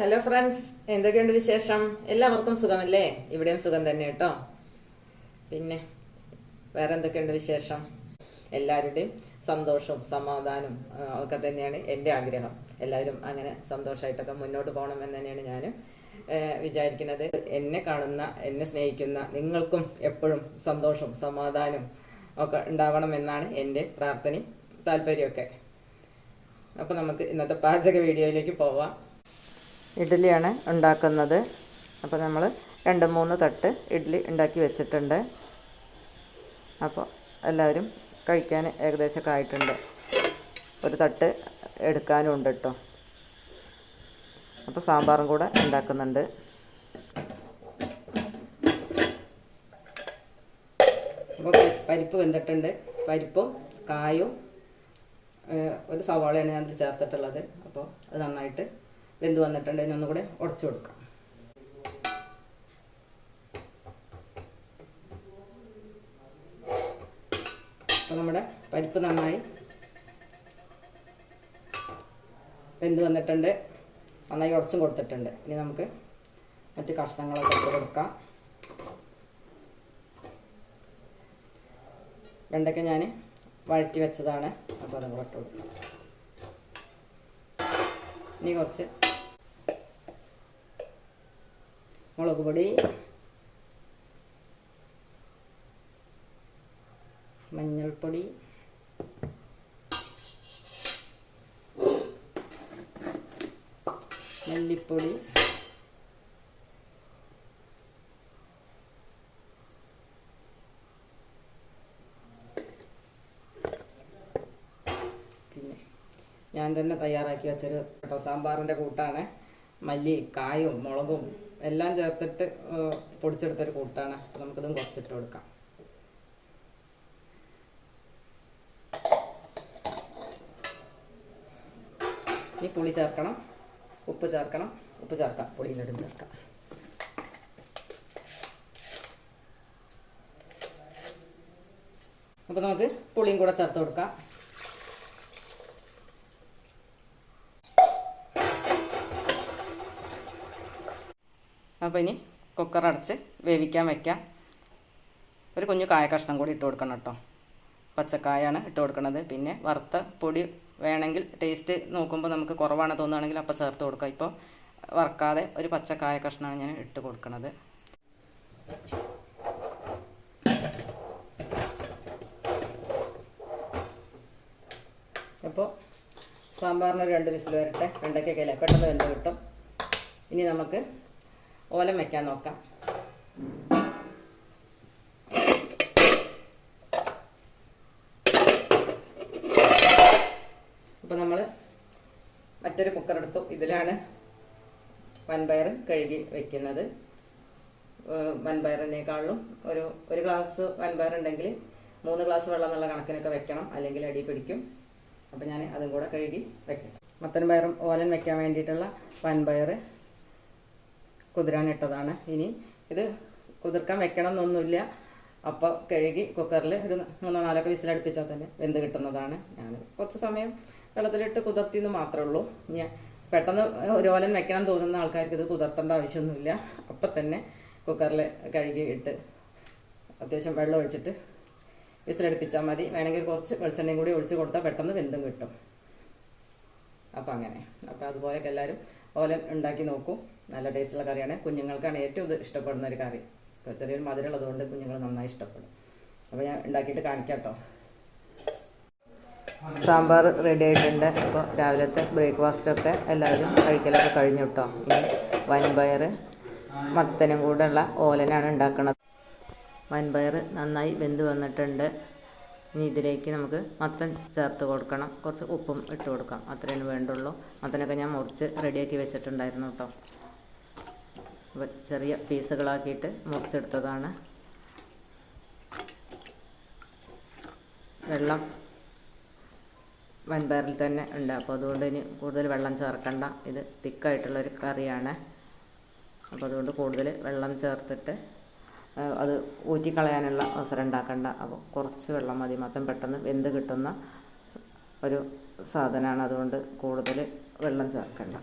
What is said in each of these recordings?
Hello friends എന്തൊക്കെയുണ്ട് വിശേഷം? എല്ലാവർക്കും സുഖമല്ലേ? ഇവിടെയും സുഖം തന്നെ കേട്ടോ. പിന്നെ വേറെ എന്തൊക്കെയുണ്ട് വിശേഷം? എല്ലാവരുടെയും സന്തോഷവും സമാധാനവും ഒക്കെ തന്നെയാണ് എന്റെ ആഗ്രഹം. എല്ലാവരും അങ്ങനെ സന്തോഷമായിട്ടൊക്കെ മുന്നോട്ട് പോകണം എന്ന് തന്നെയാണ് ഞാൻ വിചാരിക്കുന്നത്. എന്നെ കാണുന്ന എന്നെ സ്നേഹിക്കുന്ന നിങ്ങൾക്കും എപ്പോഴും സന്തോഷവും സമാധാനവും ഒക്കെ ഉണ്ടാവണം എന്നാണ് എന്റെ പ്രാർത്ഥനയും താല്പര്യമൊക്കെ. അപ്പോൾ നമുക്ക് ഇന്നത്തെ പാചക വീഡിയോയിലേക്ക് പോവാം. ഇഡ്ഡലിയാണ് ഉണ്ടാക്കുന്നത്. അപ്പോൾ നമ്മൾ രണ്ട് മൂന്ന് തട്ട് ഇഡ്ഡലി ഉണ്ടാക്കി വെച്ചിട്ടുണ്ട്. അപ്പോൾ എല്ലാവരും കഴിക്കാൻ ഏകദേശമൊക്കെ ആയിട്ടുണ്ട്. ഒരു തട്ട് എടുക്കാനും ഉണ്ട് കേട്ടോ അപ്പോൾ സാമ്പാറും കൂടെ ഉണ്ടാക്കുന്നുണ്ട്. അപ്പോൾ പരിപ്പ് വെന്തിട്ടുണ്ട്. പരിപ്പും കായും ഒരു സവാളയാണ് ഞാൻ ചേർത്തിട്ടുള്ളത്. അപ്പോൾ അത് നന്നായിട്ട് വെന്ത് വന്നിട്ടുണ്ട് ഇനി ഒന്നുകൂടെ ഉടച്ചു കൊടുക്കാം. അപ്പോൾ നമ്മുടെ പരിപ്പ് നന്നായി വെന്ത് വന്നിട്ടുണ്ട് നന്നായി ഉടച്ചും കൊടുത്തിട്ടുണ്ട്. ഇനി നമുക്ക് മറ്റ് കഷ്ണങ്ങളൊക്കെ ഇട്ട് കൊടുക്കാം. വെണ്ടയ്ക്ക ഞാൻ വഴറ്റി വെച്ചതാണ്. അപ്പോൾ അത് ഇട്ട് കൊടുക്കാം. ഇനി കുറച്ച് മുളക് പൊടി മഞ്ഞൾപ്പൊടി മല്ലിപ്പൊടി ഞാൻ തന്നെ തയ്യാറാക്കി വെച്ചൊരു സാമ്പാറിന്റെ കൂട്ടാണ്. മല്ലി കായും മുളകും എല്ലാം ചേർത്തിട്ട് പൊടിച്ചെടുത്തൊരു കൂട്ടാണ്. നമുക്കിതും കുറച്ചിട്ട് കൊടുക്കാം. ഇനി പുളി ചേർക്കണം. ഉപ്പ് ചേർക്കണം. ഉപ്പ് ചേർക്കാം. പുളിയിലിടും ചേർക്കാം. അപ്പോൾ നമുക്ക് പുളിയും കൂടെ ചേർത്ത് കൊടുക്കാം. അപ്പോൾ ഇനി കുക്കർ അടച്ച് വേവിക്കാൻ വയ്ക്കാം ഒരു കുഞ്ഞു കായ കഷ്ണം കൂടി ഇട്ട് കൊടുക്കണം കേട്ടോ. പച്ചക്കായാണ് ഇട്ട് കൊടുക്കുന്നത് പിന്നെ വറുത്ത പൊടി വേണമെങ്കിൽ ടേസ്റ്റ് നോക്കുമ്പോൾ നമുക്ക് കുറവാണ് തോന്നുകയാണെങ്കിൽ അപ്പോൾ ചേർത്ത് കൊടുക്കാം. ഇപ്പോൾ വറുക്കാതെ ഒരു പച്ചക്കായ കഷ്ണമാണ് ഞാൻ ഇട്ട് കൊടുക്കുന്നത് അപ്പോൾ സാമ്പാറിന് ഒരു രണ്ട് വിസിൽ വരട്ടെ. വെണ്ടയ്ക്കൊക്കെ പെട്ടെന്ന് വെന്ത് കിട്ടും. ഇനി നമുക്ക് ഓലം വെക്കാൻ നോക്കാം. അപ്പോൾ നമ്മൾ മറ്റൊരു കുക്കർ എടുത്തു. ഇതിലാണ് വൻപയർ കഴുകി വെക്കുന്നത്. വൻപയറിനേക്കാളും ഒരു ഒരു ഗ്ലാസ് വൻപയർ ഉണ്ടെങ്കിൽ മൂന്ന് ഗ്ലാസ് വെള്ളം എന്നുള്ള കണക്കിനൊക്കെ വെക്കണം. അല്ലെങ്കിൽ അടി പിടിക്കും. അപ്പോൾ ഞാൻ അതും കൂടെ കഴുകി വെക്കാം. മത്തൻ പയറും ഓലൻ വെക്കാൻ വേണ്ടിയിട്ടുള്ള വൻപയർ കുതിരാനിട്ടതാണ്. ഇനി ഇത് കുതിർക്കാൻ വെക്കണം എന്നൊന്നുമില്ല അപ്പോൾ കഴുകി കുക്കറിൽ ഒരു മൂന്നോ നാലൊക്കെ വിസിലടുപ്പിച്ചാൽ തന്നെ വെന്ത് കിട്ടുന്നതാണ്. ഞാൻ കുറച്ച് സമയം വെള്ളത്തിലിട്ട് കുതിർത്തിന്ന് മാത്രമേ ഉള്ളൂ. ഞാൻ പെട്ടെന്ന് ഒരു ഓലൻ വെക്കണം തോന്നുന്ന ആൾക്കാർക്ക് ഇത് കുതിർത്തേണ്ട ആവശ്യമൊന്നുമില്ല. അപ്പം തന്നെ കുക്കറിൽ കഴുകി ഇട്ട് അത്യാവശ്യം വെള്ളം ഒഴിച്ചിട്ട് വിസിലടുപ്പിച്ചാൽ മതി. വേണമെങ്കിൽ കുറച്ച് വെളിച്ചെണ്ണയും കൂടി ഒഴിച്ച് കൊടുത്താൽ പെട്ടെന്ന് വെന്തും കിട്ടും. അപ്പം അങ്ങനെ. അപ്പം അതുപോലെയൊക്കെ എല്ലാവരും ഓലൻ ഉണ്ടാക്കി നോക്കൂ. നല്ല ടേസ്റ്റുള്ള കറിയാണ്. കുഞ്ഞുങ്ങൾക്കാണ് ഏറ്റവും ഇഷ്ടപ്പെടുന്ന ഒരു കറി. ഇപ്പോൾ ചെറിയൊരു മധുരമുള്ളതുകൊണ്ട് കുഞ്ഞുങ്ങൾ നന്നായി ഇഷ്ടപ്പെടും. അപ്പോൾ ഞാൻ ഉണ്ടാക്കിയിട്ട് കാണിക്കാം കേട്ടോ സാമ്പാർ റെഡി ആയിട്ടുണ്ട്. അപ്പോൾ രാവിലത്തെ ബ്രേക്ക്ഫാസ്റ്റൊക്കെ എല്ലാവരും കഴിക്കലൊക്കെ കഴിഞ്ഞു കേട്ടോ ഇനി വൻപയർ മത്തനും കൂടെ ഉള്ള ഓലനാണ് ഉണ്ടാക്കുന്നത് വൻപയർ നന്നായി വെന്ത് വന്നിട്ടുണ്ട്. ഇനി ഇതിലേക്ക് നമുക്ക് മത്തൻ ചേർത്ത് കൊടുക്കണം. കുറച്ച് ഉപ്പും ഇട്ട് കൊടുക്കാം. അത്രയാണ് വേണ്ടുള്ളൂ. മത്തനൊക്കെ ഞാൻ മുറിച്ച് റെഡിയാക്കി വെച്ചിട്ടുണ്ടായിരുന്നു കേട്ടോ ചെറിയ പീസുകളാക്കിയിട്ട് മുറിച്ചെടുത്തതാണ്. വെള്ളം വൻപയറിൽ തന്നെ ഉണ്ട്. അപ്പോൾ അതുകൊണ്ട് ഇനി കൂടുതൽ വെള്ളം ചേർക്കണ്ട. ഇത് തിക്കായിട്ടുള്ളൊരു കറിയാണ്. അപ്പോൾ അതുകൊണ്ട് കൂടുതൽ വെള്ളം ചേർത്തിട്ട് അത് ഊറ്റിക്കളയാനുള്ള അവസരം ഉണ്ടാക്കണ്ട. അപ്പോൾ കുറച്ച് വെള്ളം മതി. മൊത്തം പെട്ടെന്ന് വെന്ത് കിട്ടുന്ന ഒരു സാധനമാണ്. അതുകൊണ്ട് കൂടുതൽ വെള്ളം ചേർക്കണ്ട.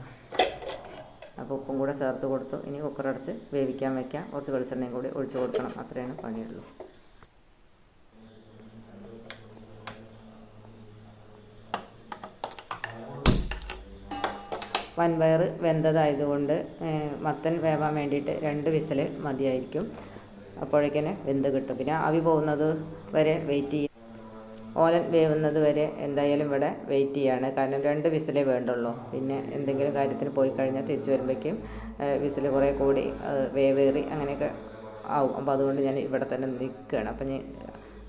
അപ്പോൾ ഉപ്പും കൂടെ ചേർത്ത് കൊടുത്തു. ഇനി കുക്കറടച്ച് വേവിക്കാൻ വയ്ക്കാം കുറച്ച് വെളിച്ചെണ്ണയും കൂടി ഒഴിച്ച് കൊടുക്കണം. അത്രയാണ് പണിയുള്ളൂ. വൻപയർ വെന്തതായതുകൊണ്ട് മത്തൻ വേവാൻ വേണ്ടിയിട്ട് രണ്ട് വിസിൽ മതിയായിരിക്കും. അപ്പോഴേക്കന്നെ വെന്ത് കിട്ടും. പിന്നെ ആവി പോകുന്നത് വരെ വെയിറ്റ് ചെയ്യും. ഓലൻ വേവുന്നത് വരെ എന്തായാലും ഇവിടെ വെയിറ്റ് ചെയ്യാണ്. കാരണം രണ്ട് വിസിലേ വേണ്ടുള്ളൂ. പിന്നെ എന്തെങ്കിലും കാര്യത്തിന് പോയി കഴിഞ്ഞാൽ തിരിച്ചു വരുമ്പോഴേക്കും വിസിൽ കുറേ കൂടി വേവേറി അങ്ങനെയൊക്കെ ആവും. അപ്പോൾ അതുകൊണ്ട് ഞാൻ ഇവിടെ തന്നെ നിൽക്കുകയാണ്. അപ്പം ഞാൻ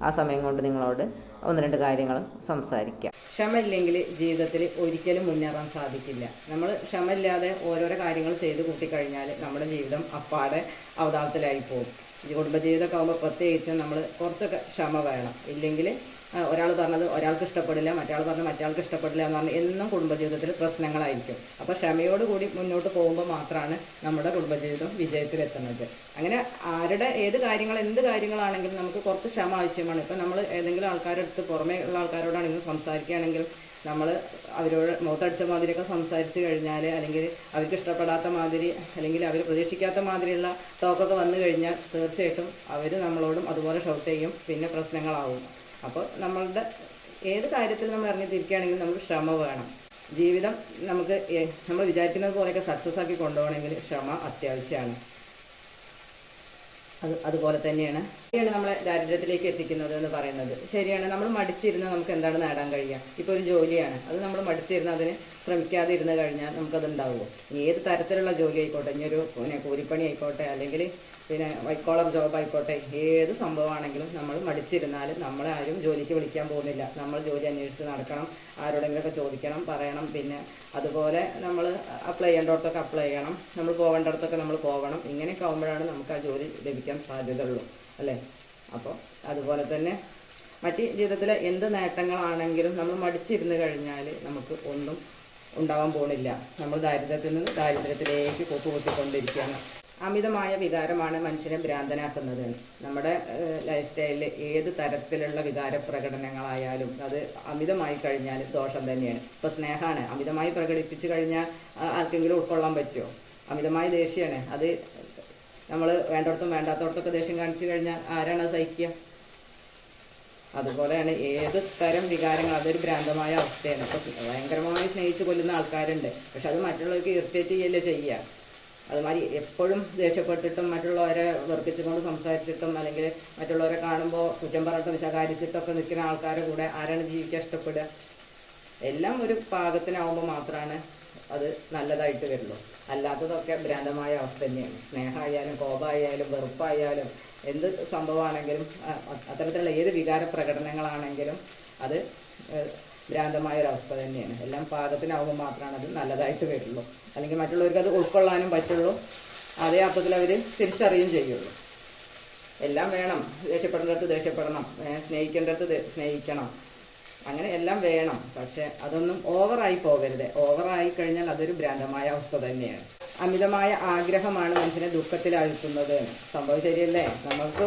ആ സമയം കൊണ്ട് നിങ്ങളോട് ഒന്ന് രണ്ട് കാര്യങ്ങൾ സംസാരിക്കാം. ക്ഷമ ഇല്ലെങ്കിൽ ജീവിതത്തിൽ ഒരിക്കലും മുന്നേറാൻ സാധിക്കില്ല. നമ്മൾ ക്ഷമയില്ലാതെ ഓരോരോ കാര്യങ്ങൾ ചെയ്ത് കൂട്ടിക്കഴിഞ്ഞാൽ നമ്മുടെ ജീവിതം അപ്പാടെ അവതാളത്തിലായി പോകും. കുടുംബജീവിതമൊക്കെ ആകുമ്പോൾ പ്രത്യേകിച്ചും നമ്മൾ കുറച്ചൊക്കെ ക്ഷമ വേണം. ഇല്ലെങ്കിൽ ഒരാൾ പറഞ്ഞത് ഒരാൾക്ക് ഇഷ്ടപ്പെടില്ല മറ്റാൾ പറഞ്ഞത് മറ്റാൾക്ക് ഇഷ്ടപ്പെടില്ല എന്ന് പറഞ്ഞാൽ എന്നും കുടുംബജീവിതത്തിൽ പ്രശ്നങ്ങളായിരിക്കും. അപ്പോൾ ക്ഷമയോടുകൂടി മുന്നോട്ട് പോകുമ്പോൾ മാത്രമാണ് നമ്മുടെ കുടുംബജീവിതം വിജയത്തിലെത്തുന്നത്. അങ്ങനെ ആരുടെ ഏത് കാര്യങ്ങൾ എന്ത് കാര്യങ്ങളാണെങ്കിലും നമുക്ക് കുറച്ച് ക്ഷമ ആവശ്യമാണ്. ഇപ്പം നമ്മൾ ഏതെങ്കിലും ആൾക്കാരുടെ അടുത്ത് പുറമേ ഉള്ള ആൾക്കാരോടാണെങ്കിലും സംസാരിക്കുകയാണെങ്കിൽ നമ്മൾ അവരോട് മുഖത്തടിച്ച മാതിരിയൊക്കെ സംസാരിച്ച് കഴിഞ്ഞാൽ അല്ലെങ്കിൽ അവർക്ക് ഇഷ്ടപ്പെടാത്ത മാതിരി അല്ലെങ്കിൽ അവർ പ്രതീക്ഷിക്കാത്ത മാതിരിയുള്ള ടോക്കൊക്കെ വന്നു കഴിഞ്ഞാൽ തീർച്ചയായിട്ടും അവർ നമ്മളോടും അതുപോലെ ഷൗട്ട് ചെയ്യും പിന്നെ പ്രശ്നങ്ങളാവും. അപ്പോൾ നമ്മളുടെ ഏത് കാര്യത്തിൽ നമ്മൾ ഇറങ്ങി തിരിക്കുകയാണെങ്കിൽ നമുക്ക് ക്ഷമ വേണം. ജീവിതം നമുക്ക് നമ്മൾ വിചാരിക്കുന്നത് പോലെയൊക്കെ സക്സസ് ആക്കി കൊണ്ടുപോകണമെങ്കിൽ ക്ഷമ അത്യാവശ്യമാണ്. അത് അതുപോലെ തന്നെയാണ് ശരിയാണ് നമ്മളെ ദാരിദ്ര്യത്തിലേക്ക് എത്തിക്കുന്നത് എന്ന് പറയുന്നത്. ശരിയാണ് നമ്മൾ മടിച്ചിരുന്ന് നമുക്ക് എന്താണ് നേടാൻ കഴിയുക? ഇപ്പോൾ ഒരു ജോലിയാണ്. അത് നമ്മൾ മടിച്ചിരുന്ന അതിന് ശ്രമിക്കാതെ ഇരുന്ന് കഴിഞ്ഞാൽ നമുക്കത് ഉണ്ടാവുമോ ഏത് തരത്തിലുള്ള ജോലി ആയിക്കോട്ടെ ഇനി ഒരു പിന്നെ കൂലിപ്പണി ആയിക്കോട്ടെ അല്ലെങ്കിൽ പിന്നെ വൈറ്റ് കോളർ ജോബ് ആയിക്കോട്ടെ ഏത് സംഭവമാണെങ്കിലും നമ്മൾ മടിച്ചിരുന്നാൽ നമ്മളെ ആരും ജോലിക്ക് വിളിക്കാൻ പോകുന്നില്ല. നമ്മൾ ജോലി അന്വേഷിച്ച് നടക്കണം ആരോടെങ്കിലുമൊക്കെ ചോദിക്കണം പറയണം. പിന്നെ അതുപോലെ നമ്മൾ അപ്ലൈ ചെയ്യേണ്ടിടത്തൊക്കെ അപ്ലൈ ചെയ്യണം. നമ്മൾ പോകേണ്ടിടത്തൊക്കെ നമ്മൾ പോകണം. ഇങ്ങനെയൊക്കെ ആകുമ്പോഴാണ് നമുക്ക് ആ ജോലി ലഭിക്കാൻ സാധ്യതയുള്ളൂ. അല്ലേ? അപ്പോൾ അതുപോലെ തന്നെ മറ്റ് ജീവിതത്തിലെ എന്ത് നേട്ടങ്ങളാണെങ്കിലും നമ്മൾ മടിച്ചിരുന്ന് കഴിഞ്ഞാൽ നമുക്ക് ഒന്നും ഉണ്ടാവാൻ പോണില്ല. നമ്മൾ ദാരിദ്ര്യത്തിൽ നിന്ന് ദാരിദ്ര്യത്തിലേക്ക് കൊക്കുകുത്തിക്കൊണ്ടിരിക്കുകയാണ് അമിതമായ വികാരമാണ് മനുഷ്യനെ ഭ്രാന്തനാക്കുന്നത്. നമ്മുടെ ലൈഫ് സ്റ്റൈലിൽ ഏത് തരത്തിലുള്ള വികാര പ്രകടനങ്ങളായാലും അത് അമിതമായി കഴിഞ്ഞാൽ ദോഷം തന്നെയാണ്. ഇപ്പോൾ സ്നേഹമാണ് അമിതമായി പ്രകടിപ്പിച്ചു കഴിഞ്ഞാൽ ആർക്കെങ്കിലും ഉൾക്കൊള്ളാൻ പറ്റുമോ അമിതമായ ദേഷ്യമാണ് അത് നമ്മൾ വേണ്ടടത്തും വേണ്ടാത്തടത്തൊക്കെ ദേഷ്യം കാണിച്ചു കഴിഞ്ഞാൽ ആരാണ് അത് സഹിക്കുക? അതുപോലെയാണ് ഏത് തരം വികാരങ്ങൾ അതൊരു ഭ്രാന്തമായ അവസ്ഥയാണ്. അപ്പോൾ ഭയങ്കരമായി സ്നേഹിച്ച് കൊല്ലുന്ന ആൾക്കാരുണ്ട്. പക്ഷെ അത് മറ്റുള്ളവർക്ക് ഇറിറ്റേറ്റ് ചെയ്യല്ലേ ചെയ്യുക? അതുമാതിരി എപ്പോഴും ദേഷ്യപ്പെട്ടിട്ടും മറ്റുള്ളവരെ വെറുപ്പിച്ചുകൊണ്ട് സംസാരിച്ചിട്ടും അല്ലെങ്കിൽ മറ്റുള്ളവരെ കാണുമ്പോൾ കുറ്റം പറഞ്ഞിട്ടും ശകാരിച്ചിട്ടൊക്കെ നിൽക്കുന്ന ആൾക്കാരുടെ കൂടെ ആരാണ് ജീവിക്കാൻ ഇഷ്ടപ്പെടുക? എല്ലാം ഒരു പാകത്തിനാവുമ്പോൾ മാത്രമാണ് അത് നല്ലതായിട്ട് വരുള്ളൂ അല്ലാത്തതൊക്കെ ഭ്രാന്തമായ അവസ്ഥ തന്നെയാണ്. സ്നേഹമായാലും കോപമായാലും വെറുപ്പായാലും എന്ത് സംഭവമാണെങ്കിലും അത്തരത്തിലുള്ള ഏത് വികാര പ്രകടനങ്ങളാണെങ്കിലും അത് ഭ്രാന്തമായ ഒരു അവസ്ഥ തന്നെയാണ്. എല്ലാം പാകത്തിനാവുമ്പോൾ മാത്രമാണ് അത് നല്ലതായിട്ട് വരുള്ളൂ. അല്ലെങ്കിൽ മറ്റുള്ളവർക്ക് അത് ഉൾക്കൊള്ളാനും പറ്റുള്ളൂ. അതേ അർത്ഥത്തിൽ അവർ തിരിച്ചറിയും ചെയ്യുള്ളൂ. എല്ലാം വേണം. ദേഷ്യപ്പെടേണ്ടടുത്ത് ദേഷ്യപ്പെടണം. സ്നേഹിക്കേണ്ടടുത്ത് സ്നേഹിക്കണം. അങ്ങനെ എല്ലാം വേണം. പക്ഷെ അതൊന്നും ഓവറായി പോകരുത്. ഓവറായി കഴിഞ്ഞാൽ അതൊരു ഭ്രാന്തമായ അവസ്ഥ തന്നെയാണ്. അമിതമായ ആഗ്രഹമാണ് മനുഷ്യനെ ദുഃഖത്തിലാഴ്ത്തുന്നത് സംഭവം ശരിയല്ലേ? നമുക്ക്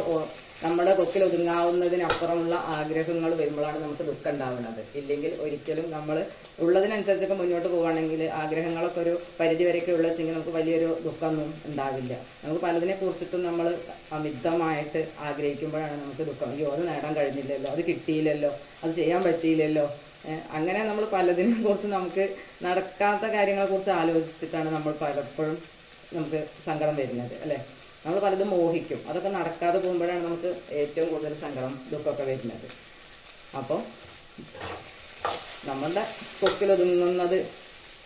നമ്മുടെ കൊക്കിൽ ഒതുങ്ങാവുന്നതിനപ്പുറമുള്ള ആഗ്രഹങ്ങൾ വരുമ്പോഴാണ് നമുക്ക് ദുഃഖം ഉണ്ടാവുന്നത്. ഇല്ലെങ്കിൽ ഒരിക്കലും നമ്മൾ ഉള്ളതിനനുസരിച്ചൊക്കെ മുന്നോട്ട് പോവുകയാണെങ്കിൽ ആഗ്രഹങ്ങളൊക്കെ ഒരു പരിധി വരെയൊക്കെ ഉള്ളതെങ്കിൽ നമുക്ക് വലിയൊരു ദുഃഖമൊന്നും ഉണ്ടാവില്ല. നമുക്ക് പലതിനെ കുറിച്ചിട്ടും നമ്മൾ അമിതമായിട്ട് ആഗ്രഹിക്കുമ്പോഴാണ് നമുക്ക് ദുഃഖം. അയ്യോ അത് നേടാൻ കഴിഞ്ഞില്ലല്ലോ അത് കിട്ടിയില്ലല്ലോ അത് ചെയ്യാൻ പറ്റിയില്ലല്ലോ. അങ്ങനെ നമ്മൾ പലതിനെ കുറിച്ച് നമുക്ക് നടക്കാത്ത കാര്യങ്ങളെ കുറിച്ച് ആലോചിച്ചിട്ടാണ് നമ്മൾ പലപ്പോഴും നമുക്ക് സങ്കടം വരുന്നത് അല്ലേ? നമ്മൾ പലതും മോഹിക്കും. അതൊക്കെ നടക്കാതെ പോകുമ്പോഴാണ് നമുക്ക് ഏറ്റവും കൂടുതൽ സങ്കടം ദുഃഖമൊക്കെ വരുന്നത്. അപ്പോൾ നമ്മളുടെ കൊക്കിലൊതുങ്ങുന്നത്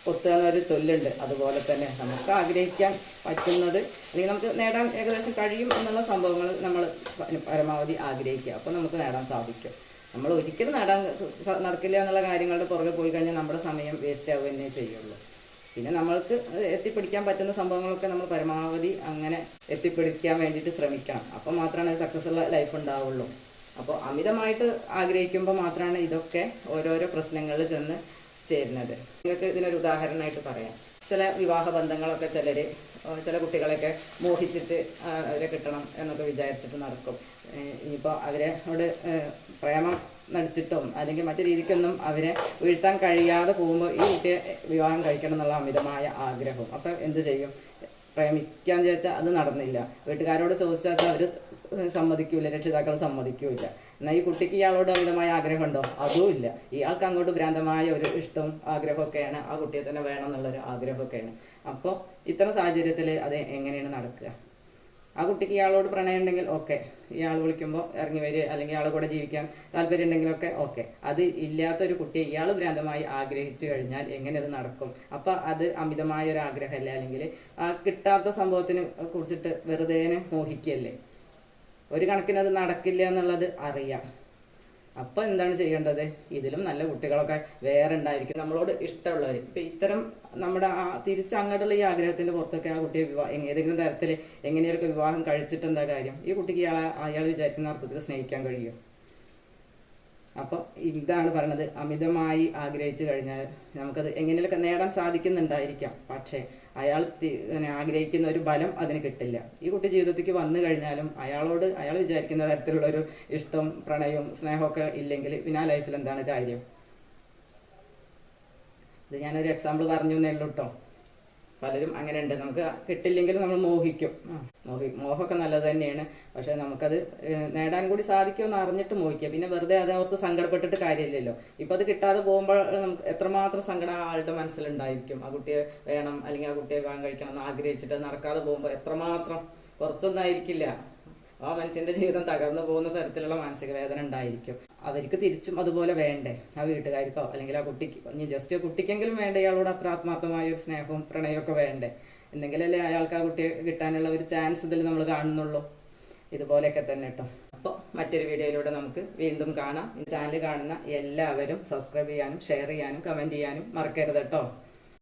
കൊത്തുക എന്നൊരു ചൊല്ലുണ്ട്. അതുപോലെ തന്നെ നമുക്ക് ആഗ്രഹിക്കാൻ പറ്റുന്നത് അല്ലെങ്കിൽ നമുക്ക് നേടാൻ ഏകദേശം കഴിയും എന്നുള്ള സംഭവങ്ങൾ നമ്മൾ പരമാവധി ആഗ്രഹിക്കുക. അപ്പോൾ നമുക്ക് നേടാൻ സാധിക്കും. നമ്മൾ ഒരിക്കലും നേടാൻ നടക്കില്ല എന്നുള്ള കാര്യങ്ങളുടെ പുറകെ പോയി കഴിഞ്ഞാൽ നമ്മുടെ സമയം വേസ്റ്റ് ആവുക തന്നെ ചെയ്യുള്ളൂ. പിന്നെ നമ്മൾക്ക് എത്തിപ്പിടിക്കാൻ പറ്റുന്ന സംഭവങ്ങളൊക്കെ നമ്മൾ പരമാവധി അങ്ങനെ എത്തിപ്പിടിക്കാൻ വേണ്ടിയിട്ട് ശ്രമിക്കണം. അപ്പോൾ മാത്രമാണ് സക്സസ് ഉള്ള ലൈഫ് ഉണ്ടാവുള്ളൂ. അപ്പോൾ അമിതമായിട്ട് ആഗ്രഹിക്കുമ്പോൾ മാത്രമാണ് ഇതൊക്കെ ഓരോരോ പ്രശ്നങ്ങളിൽ ചെന്ന് ചേരുന്നത്. നിങ്ങൾക്ക് ഇതിനൊരു ഉദാഹരണമായിട്ട് പറയാം. ചില വിവാഹ ബന്ധങ്ങളൊക്കെ ചിലർ ചില കുട്ടികളെയൊക്കെ മോഹിച്ചിട്ട് അവരെ കിട്ടണം എന്നൊക്കെ വിചാരിച്ചിട്ട് നടക്കും. ഇനിയിപ്പോൾ അവരെ അവിടെ പ്രേമം നടിച്ചിട്ടോ അല്ലെങ്കിൽ മറ്റു രീതിക്കൊന്നും അവരെ വീഴ്ത്താൻ കഴിയാതെ പോകുമ്പോൾ ഈ കുട്ടിയെ വിവാഹം കഴിക്കണം എന്നുള്ള അമിതമായ ആഗ്രഹം അപ്പം എന്ത് ചെയ്യും? പ്രേമിക്കാൻ ചോദിച്ചാൽ അത് നടന്നില്ല. വീട്ടുകാരോട് ചോദിച്ചാൽ അവർ സമ്മതിക്കൂല രക്ഷിതാക്കൾ സമ്മതിക്കൂല. എന്നാൽ ഈ കുട്ടിക്ക് ഇയാളോട് അമിതമായ ആഗ്രഹം ഉണ്ടോ അതും ഇല്ല. ഇയാൾക്ക് അങ്ങോട്ട് ഭ്രാന്തമായ ഒരു ഇഷ്ടവും ആഗ്രഹമൊക്കെയാണ് ആ കുട്ടിയെ തന്നെ വേണം എന്നുള്ളൊരു ആഗ്രഹമൊക്കെയാണ് അപ്പോൾ ഇത്തരം സാഹചര്യത്തിൽ അത് എങ്ങനെയാണ് നടക്കുക? ആ കുട്ടിക്ക് ഇയാളോട് പ്രണയം ഉണ്ടെങ്കിൽ ഓക്കെ. ഇയാൾ വിളിക്കുമ്പോൾ ഇറങ്ങി വരിക അല്ലെങ്കിൽ ഇയാളെ കൂടെ ജീവിക്കാൻ താല്പര്യം ഉണ്ടെങ്കിലൊക്കെ ഓക്കെ. അത് ഇല്ലാത്തൊരു കുട്ടിയെ ഇയാൾ ഭ്രാന്തമായി ആഗ്രഹിച്ചു കഴിഞ്ഞാൽ എങ്ങനെ അത് നടക്കും? അപ്പം അത് അമിതമായ ഒരു ആഗ്രഹമല്ലേ? അല്ലെങ്കിൽ ആ കിട്ടാത്ത സംഭവത്തിനെ കുറിച്ചിട്ട് വെറുതെ മോഹിക്കല്ലേ ഒരു കണക്കിന് അത് നടക്കില്ല എന്നുള്ളത് അറിയാം. അപ്പോൾ എന്താണ് ചെയ്യേണ്ടത്? ഇതിലും നല്ല കുട്ടികളൊക്കെ വേറെ ഉണ്ടായിരിക്കും. നമ്മളോട് ഇഷ്ടമുള്ളവർ ഇപ്പം ഇത്തരം നമ്മുടെ ആ തിരിച്ച് അങ്ങോട്ടുള്ള ഈ ആഗ്രഹത്തിന്റെ പുറത്തൊക്കെ ആ കുട്ടിയെ വിവാഹം ഏതെങ്കിലും തരത്തിൽ എങ്ങനെയൊക്കെ വിവാഹം കഴിച്ചിട്ട് എന്താ കാര്യം? ഈ കുട്ടിക്ക് ഇയാളെ അയാൾ വിചാരിക്കുന്ന അർത്ഥത്തിൽ സ്നേഹിക്കാൻ കഴിയും? അപ്പോൾ ഇതാണ് പറയണത്. അമിതമായി ആഗ്രഹിച്ചു കഴിഞ്ഞാൽ നമുക്കത് എങ്ങനെയൊക്കെ നേടാൻ സാധിക്കുന്നുണ്ടായിരിക്കാം. പക്ഷേ അയാൾ ആഗ്രഹിക്കുന്ന ഒരു ബലം അതിന് കിട്ടില്ല. ഈ കുട്ടി ജീവിതത്തിലേക്ക് വന്നു കഴിഞ്ഞാലും അയാളോട് അയാൾ വിചാരിക്കുന്ന തരത്തിലുള്ള ഒരു ഇഷ്ടം പ്രണയവും സ്നേഹമൊക്കെ ഇല്ലെങ്കിൽ പിന്നെ ലൈഫിൽ എന്താണ് കാര്യം? ഇത് ഞാനൊരു എക്സാമ്പിൾ പറഞ്ഞു എന്നേ ഉള്ളൂ കേട്ടോ പലരും അങ്ങനെ ഉണ്ട് നമുക്ക് കിട്ടില്ലെങ്കിലും നമ്മൾ മോഹിക്കും. മോഹി മോഹമൊക്കെ നല്ലത് തന്നെയാണ്. പക്ഷെ നമുക്കത് നേടാൻ കൂടി സാധിക്കുമെന്ന് അറിഞ്ഞിട്ട് മോഹിക്കുക. പിന്നെ വെറുതെ അത് ഓർത്ത് സങ്കടപ്പെട്ടിട്ട് കാര്യമില്ലല്ലോ. ഇപ്പം അത് കിട്ടാതെ പോകുമ്പോൾ നമുക്ക് എത്രമാത്രം സങ്കടം ആളുടെ മനസ്സിലുണ്ടായിരിക്കും. ആ കുട്ടിയെ വേണം അല്ലെങ്കിൽ ആ കുട്ടിയെ വിവാഹം കഴിക്കണം എന്ന് ആഗ്രഹിച്ചിട്ട് നടക്കാതെ പോകുമ്പോൾ എത്രമാത്രം കുറച്ചൊന്നും ആയിരിക്കില്ല ആ മനുഷ്യന്റെ ജീവിതം തകർന്നു പോകുന്ന തരത്തിലുള്ള മാനസിക വേദന ഉണ്ടായിരിക്കും. അവർക്ക് തിരിച്ചും അതുപോലെ വേണ്ടേ? ആ വീട്ടുകാർക്കോ? അല്ലെങ്കിൽ ആ കുട്ടിക്ക്? ഇനി ജസ്റ്റ് കുട്ടിക്കെങ്കിലും വേണ്ട? ഇയാളോട് അത്ര ആത്മാർത്ഥമായ ഒരു സ്നേഹവും പ്രണയവും ഒക്കെ വേണ്ടേ? എന്തെങ്കിലല്ലേ അയാൾക്ക് ആ കുട്ടിയെ കിട്ടാനുള്ള ഒരു ചാൻസ് ഇതിൽ നമ്മൾ കാണുന്നുള്ളൂ. ഇതുപോലെയൊക്കെ തന്നെ കേട്ടോ അപ്പോൾ മറ്റൊരു വീഡിയോയിലൂടെ നമുക്ക് വീണ്ടും കാണാം. ഈ ചാനൽ കാണുന്ന എല്ലാവരും സബ്സ്ക്രൈബ് ചെയ്യാനും ഷെയർ ചെയ്യാനും കമന്റ് ചെയ്യാനും മറക്കരുത് കേട്ടോ